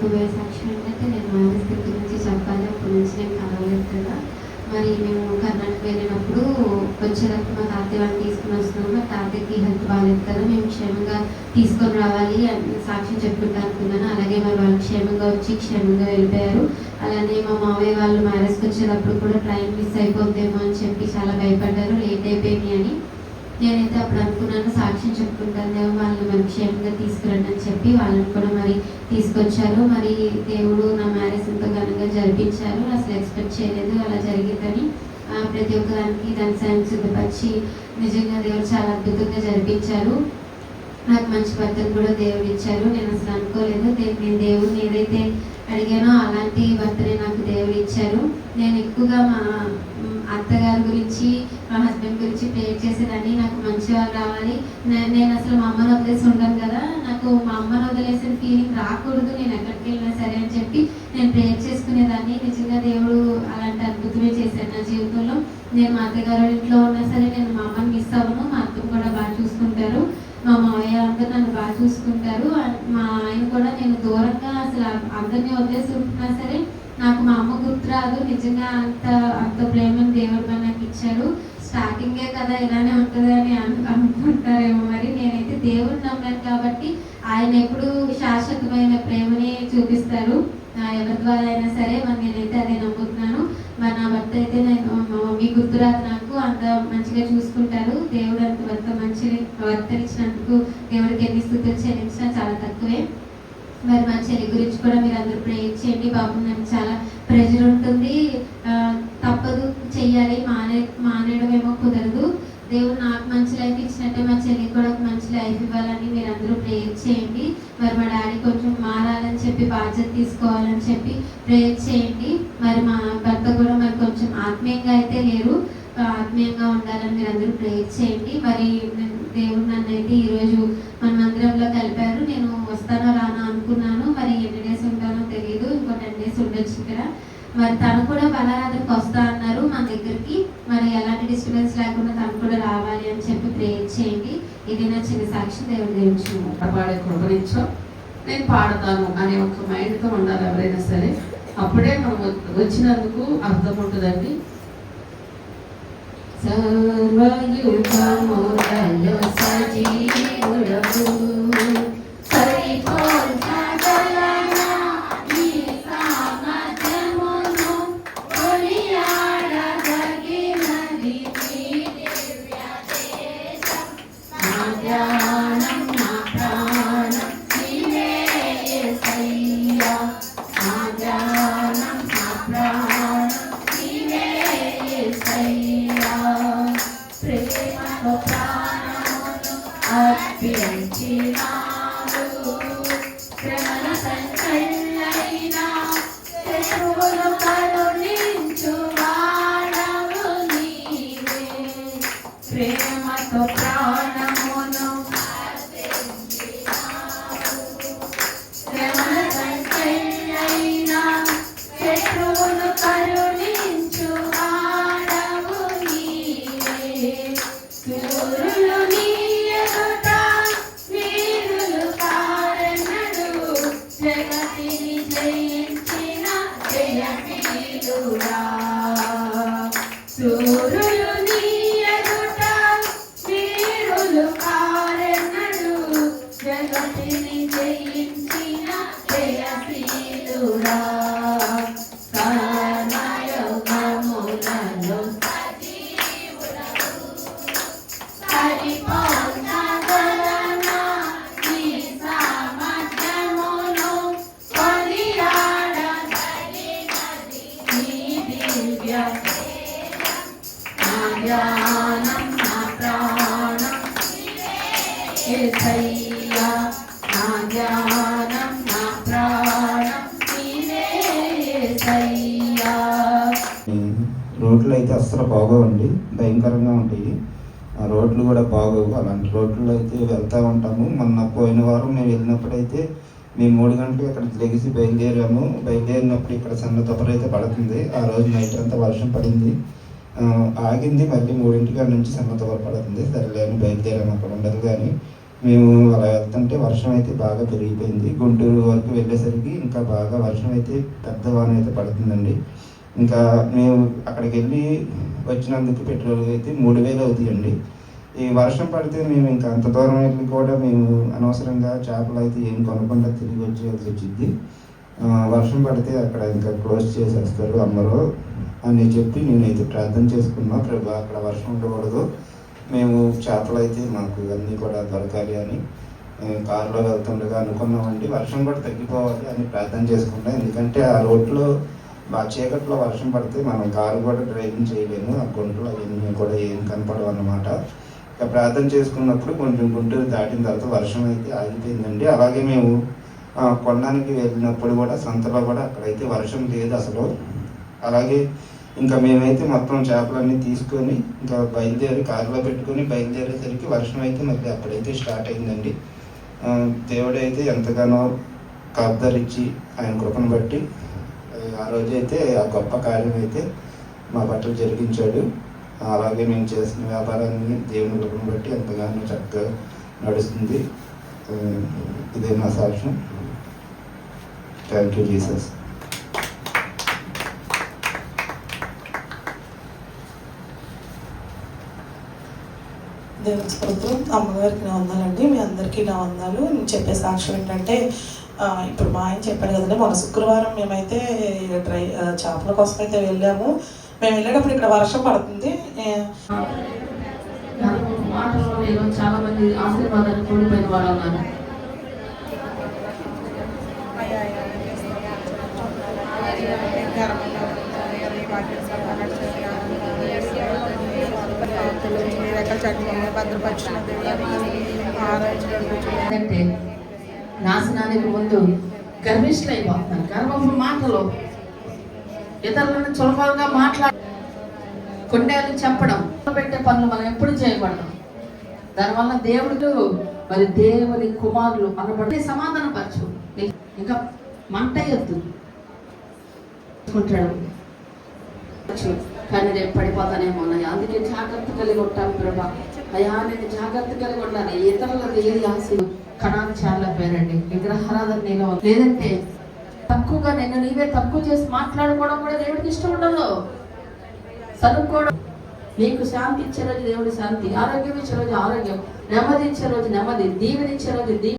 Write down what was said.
చెప్పబోయే సాక్ష్యం ఏంటంటే నేను మ్యారేజ్ గురించి చెప్పాలి అప్పటి నుంచి నేను కలవలేదు కదా మరి మేము కర్ణాటక వెళ్ళినప్పుడు వచ్చేటప్పుడు మా తాతయ్య వాళ్ళు తీసుకుని వస్తున్నాము మా తాతయ్యకి హెల్త్ బాగాలేదు కదా మేము క్షేమంగా తీసుకొని రావాలి అని సాక్ష్యం చెప్పుకుంటా అనుకున్నాను అలాగే మరి వాళ్ళు క్షేమంగా వచ్చి క్షేమంగా వెళ్ళిపోయారు. అలానే మా మామయ్య వాళ్ళు మ్యారేజ్కి వచ్చేటప్పుడు కూడా ట్రైన్ మిస్ అయిపోద్దేమో అని చెప్పి చాలా భయపడ్డారు. లేట్ అయిపోయింది అని నేనైతే అప్పుడు అనుకున్నాను సాక్ష్యం చెప్పుకుంటాను వాళ్ళని మరి క్షేమంగా తీసుకురండి అని చెప్పి వాళ్ళని కూడా మరి తీసుకొచ్చారు. మరి దేవుడు నా మ్యారేజ్ ఎంతో ఘనంగా జరిపించారు. అసలు ఎక్స్పెక్ట్ చేయలేదు అలా జరిగిందని. ప్రతి ఒక్క దానికి దాని సాయం సిద్ధపరిచి నిజంగా దేవుడు చాలా అద్భుతంగా జరిపించారు. నాకు మంచి భర్తను కూడా దేవుడు ఇచ్చారు. నేను అసలు అనుకోలేదు. నేను దేవుడిని ఏదైతే అడిగానో అలాంటి భర్తనే నాకు దేవుడు ఇచ్చారు. నేను ఎక్కువగా మా అత్తగారి గురించి మా హస్బెండ్ గురించి ప్రేయర్ చేసేదాన్ని. నాకు మంచివారు రావాలి. నేను అసలు మా అమ్మని వదిలేసి ఉండను కదా. నాకు మా అమ్మని వదిలేసిన ఫీలింగ్ రాకూడదు. నేను ఎక్కడికి వెళ్ళినా సరే అని చెప్పి నేను ప్రేయర్ చేసుకునేదాన్ని. నిజంగా దేవుడు అలాంటి అద్భుతమే చేశాడు నా జీవితంలో. నేను మా అత్తగారు ఇంట్లో ఉన్నా సరే నేను మా అమ్మని మిస్ అవ్వను. మా అత్తను కూడా బాగా చూసుకుంటారు. మా మావయ్య అందరు నన్ను బాగా చూసుకుంటారు. మా ఆయన కూడా నేను దూరంగా అసలు అందరినీ వదిలేసి ఉంటున్నా సరే నాకు మా అమ్మ రాదు. నిజంగా అంత అంత ప్రేమను దేవుడు మరి నాకు ఇచ్చాడు. స్టార్టింగే కదా ఇలానే ఉంటుంది అని అను అనుకుంటారేమో మరి. నేనైతే దేవుడు నమ్మాను కాబట్టి ఆయన ఎప్పుడు శాశ్వతమైన ప్రేమని చూపిస్తారు. ఎవరి ద్వారా అయినా సరే మరి నేనైతే అదే నమ్ముతున్నాను. మరి నా భర్త అయితే నేను మీ మమ్మీ గుర్తురాదు నాకు. అంత మంచిగా చూసుకుంటారు. దేవుడు అంత భర్త మంచి భర్తనిచ్చినందుకు దేవుడికి ఎన్ని స్థుతులు చెల్లించినా చాలా తక్కువే. మరి మా చెల్లి గురించి కూడా మీరు అందరూ ప్రేయర్ చేయండి బాబు నన్ను చాలా ప్రెజర్ ఉంటుంది తప్పదు చెయ్యాలి మానే మానేయడం ఏమో కుదరదు. దేవుడు నాకు మంచి లైఫ్ ఇచ్చినట్టే మా చెల్లికి కూడా ఒక మంచి లైఫ్ ఇవ్వాలని మీరు అందరూ ప్రేయర్ చేయండి. మరి మా డాడీ కొంచెం మారాలని చెప్పి బాధ్యత తీసుకోవాలని చెప్పి ప్రేయర్ చేయండి. మరి మా భర్త కూడా మరి కొంచెం ఆత్మీయంగా అయితే లేరు. ఆత్మీయంగా ఉండాలని మీరు అందరూ ప్రేయర్ చేయండి. మరి దేవుడు నన్ను అయితే ఈరోజు మన మందిరంలో కలిపారు. నేను వస్తానో రానో అనుకున్నాను మరి ఎన్ని డేస్ ఉంటానో తెలియదు డేస్ ఉండొచ్చు ఇక్కడ. మరి తను కూడా బలారాధనకు వస్తా అన్నారు మన దగ్గరికి. మరి ఎలాంటి డిస్టర్బెన్స్ లేకుండా తను కూడా రావాలి అని చెప్పి ప్రేయర్ చేయండి. ఇది నా చిన్న సాక్షి దేవుడు దేవుడు పాడే కృపనిచ్చో నేను పాడతాను అనే ఒక మైండ్తో ఉండాలి ఎవరైనా సరే. అప్పుడే మనం వచ్చినందుకు అర్థం ఉంటుందండి. సర్వయుగములలో సజీవుడవు కారణడు. జగతిని జయించిన జయశీలుడా. జ్ఞానం నా ప్రాణం నా జ్ఞానం నా ప్రాణం రోడ్లు అయితే అస్సలు బాగోవండి భయంకరంగా ఉంటాయి ఆ రోడ్లు కూడా బాగోవు అలాంటి రోడ్లు అయితే వెళ్తూ ఉంటాము మొన్న పోయిన వారం మేము వెళ్ళినప్పుడైతే మేము మూడు గంటలకు ఇక్కడ లెగిసి బయలుదేరాము. బయలుదేరినప్పుడు ఇక్కడ సన్న తొప్పర అయితే పడుతుంది. ఆ రోజు నైట్ అంతా వర్షం పడింది. ఆగింది. మళ్ళీ మూడింటికాడ నుంచి సన్న తొప్పర పడుతుంది. సరేలేని బయలుదేరాము అక్కడ ఉండదు కానీ మేము అలా వెళ్తుంటే వర్షం అయితే బాగా పెరిగిపోయింది. గుంటూరు వరకు వెళ్ళేసరికి ఇంకా బాగా వర్షం అయితే పెద్ద వాన అయితే పడుతుందండి. ఇంకా మేము అక్కడికి వెళ్ళి వచ్చినందుకు పెట్రోల్ అయితే మూడు వేలు అవుతాయండి ఈ వర్షం పడితే మేము ఇంకా అంత దూరం వెళ్ళి కూడా మేము అనవసరంగా చేపలు అయితే ఏం కొనకుండా తిరిగి వచ్చేయాల్సి వచ్చింది వర్షం పడితే అక్కడ ఇంకా క్లోజ్ చేసేస్తారు అమ్మరు అని చెప్పి నేనైతే ప్రార్థన చేసుకున్నా ప్రభు అక్కడ వర్షం ఉండకూడదు. మేము చేపలు అయితే మాకు అన్నీ కూడా దొరకాలి అని కారులో వెళ్తుండగా అనుకున్నామండి వర్షం కూడా తగ్గిపోవాలి అని ప్రార్థన చేసుకుంటాం ఎందుకంటే ఆ రోడ్లో ఆ చీకట్లో వర్షం పడితే మనం కారు కూడా డ్రైవింగ్ చేయలేము. ఆ గుంటలు అవన్నీ కూడా ఏం కనపడవు అన్నమాట. ఇక ప్రార్థన చేసుకున్నప్పుడు కొంచెం గుంటూరు దాటిన తర్వాత వర్షం అయితే ఆగిపోయిందండి. అలాగే మేము ఆ, కొనడానికి వెళ్ళినప్పుడు కూడా సంతలో కూడా అక్కడైతే వర్షం లేదు అసలు. అలాగే ఇంకా మేమైతే మొత్తం చేపలన్నీ తీసుకొని ఇంకా బయలుదేరి కారులో పెట్టుకొని బయలుదేరేసరికి వర్షం అయితే మళ్ళీ అప్పుడైతే స్టార్ట్ అయిందండి. దేవుడు దేవుడైతే ఎంతగానో కాపుదరిచ్చి ఆయన కృపను బట్టి ఆ, ఆ రోజైతే ఆ గొప్ప కార్యం అయితే మా పట్ల జరిగించాడు. అలాగే మేము చేసిన వ్యాపారాన్ని దేవుని కృపను బట్టి ఎంతగానో చక్కగా నడుస్తుంది. ఇదే నా సాక్ష్యం. థ్యాంక్ యూ జీసస్ దేవుని స్తోత్రం. అమ్మగారికి నా వందాలండి. మీ అందరికీ నా వందాలు. నేను చెప్పే సాక్ష్యం ఏంటంటే ఇప్పుడు మా ఆయన చెప్పాడు కదండి మన శుక్రవారం మేమైతే డ్రై చేపల కోసం అయితే వెళ్ళాము. మేము వెళ్ళేటప్పుడు ఇక్కడ వర్షం పడుతుంది. నేను చాలా మంది ఆశీర్వాదాలు కోల్పోయిన వాళ్ళు ఉన్నారు భద్రపరిచిన ఆరోగ్యం అంటే నాశనానికి ముందు గర్విష్ఠులైపోతున్నారు గర్వపు మాటలు ఇతరులను సులభంగా మాట్లాడ కొండేలు చెప్పడం పెట్టే పనులు మనం ఎప్పుడు చేయకూడదు. దానివల్ల దేవుడు మరి దేవుని కుమారులు అనబడి సమాధానపరచు. ఇంకా మంట ఎద్దు ఉంటాడు కానీ రేపు పడిపోతానేమో అన్నయ్య. అందుకే జాగ్రత్త కలిగి ఉంటాను ప్రభా. అయ్యా నేను జాగ్రత్త కలిగి ఉండాలి ఇతరులకు ఏది ఆశ కణాలు చాలా పేరండి. విగ్రహారాధన నేను లేదంటే తక్కువగా నిన్ను నీవే తక్కువ చేసి మాట్లాడుకోవడం కూడా దేవుడికి ఇష్టం ఉండదు. చదువుకోవడం. నీకు శాంతి ఇచ్చే రోజు దేవుడి శాంతి ఆరోగ్యం ఇచ్చే రోజు ఆరోగ్యం నెమ్మది ఇచ్చే రోజు నెమ్మది దీవెనిచ్చే రోజు దీవెన